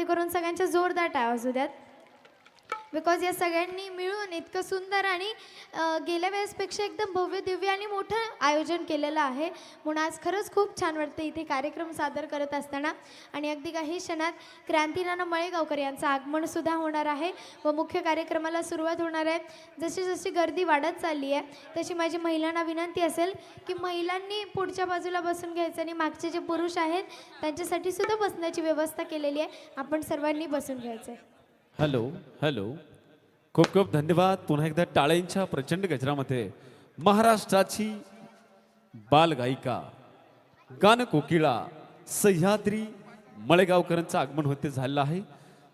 वरती करून सगळ्यांच्या जोरदार टाळ्या वाजू द्यात. बिकॉज या सगळ्यांनी मिळून इतकं सुंदर आणि गेल्या वेळेसपेक्षा एकदम भव्य दिव्य आणि मोठं आयोजन केलेलं आहे. म्हणून आज खरंच खूप छान वाटतं इथे कार्यक्रम सादर करत असताना. आणि अगदी काही क्षणात क्रांतीनाना मळेगावकर यांचं आगमनसुद्धा होणार आहे व मुख्य कार्यक्रमाला सुरुवात होणार आहे. जशी जशी गर्दी वाढत चालली आहे तशी माझी महिलांना विनंती असेल की महिलांनी पुढच्या बाजूला बसून घ्यायचं आणि मागचे जे पुरुष आहेत त्यांच्यासाठी सुद्धा बसण्याची व्यवस्था केलेली आहे. आपण सर्वांनी बसून घ्यायचं आहे हॅलो हॅलो. खूप खूप धन्यवाद पुन्हा एकदा टाळेंच्या प्रचंड गजरामध्ये. महाराष्ट्राची बालगायिका गान कोकिळा सह्याद्री मळेगावकरांचं आगमन होते झालेलं आहे.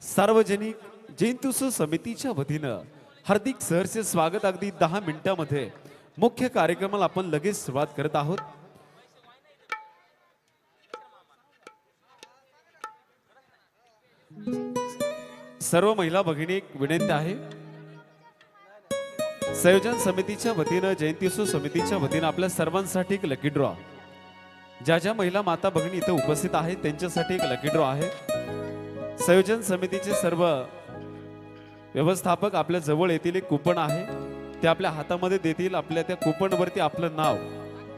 सार्वजनिक जयंत्युत्सव समितीच्या वतीनं हार्दिक सहर्ष स्वागत अगदी दहा मिनिटामध्ये. मुख्य कार्यक्रमाला आपण लगेच सुरुवात करत आहोत. सर्व महिला भगिनी एक विनंती आहे. संयोजन समितीच्या वतीनं जयंतीत्सव समितीच्या वतीनं आपल्या सर्वांसाठी एक लकी ड्रॉ ज्या ज्या महिला माता भगिनी इथे उपस्थित आहेत त्यांच्यासाठी एक लकी ड्रॉ आहे. संयोजन समितीचे सर्व व्यवस्थापक आपल्या जवळ येतील एक कुपन आहे. ते आपल्या हातामध्ये देतील आपल्या त्या कुपनवरती आपलं नाव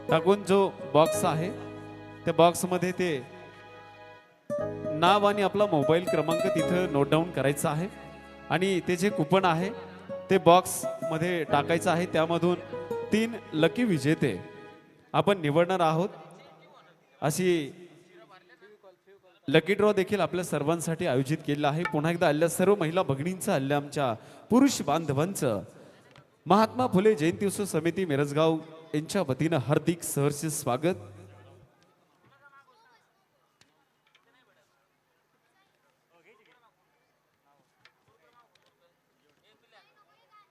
टाकून जो बॉक्स आहे त्या बॉक्समध्ये ते नाव आणि आपला मोबाईल क्रमांक तिथं नोट डाऊन करायचा आहे. आणि ते जे कुपन आहे ते बॉक्समध्ये टाकायचं आहे. त्यामधून तीन लकी विजेते आपण निवडणार आहोत. अशी लकी ड्रॉ देखील आपल्या सर्वांसाठी आयोजित केलेला आहे. पुन्हा एकदा आल्या सर्व महिला भगिनींचं आल्या आमच्या पुरुष बांधवांचं महात्मा फुले जयंती उत्सव समिती मिरजगाव यांच्या वतीनं हार्दिक सहर्ष स्वागत.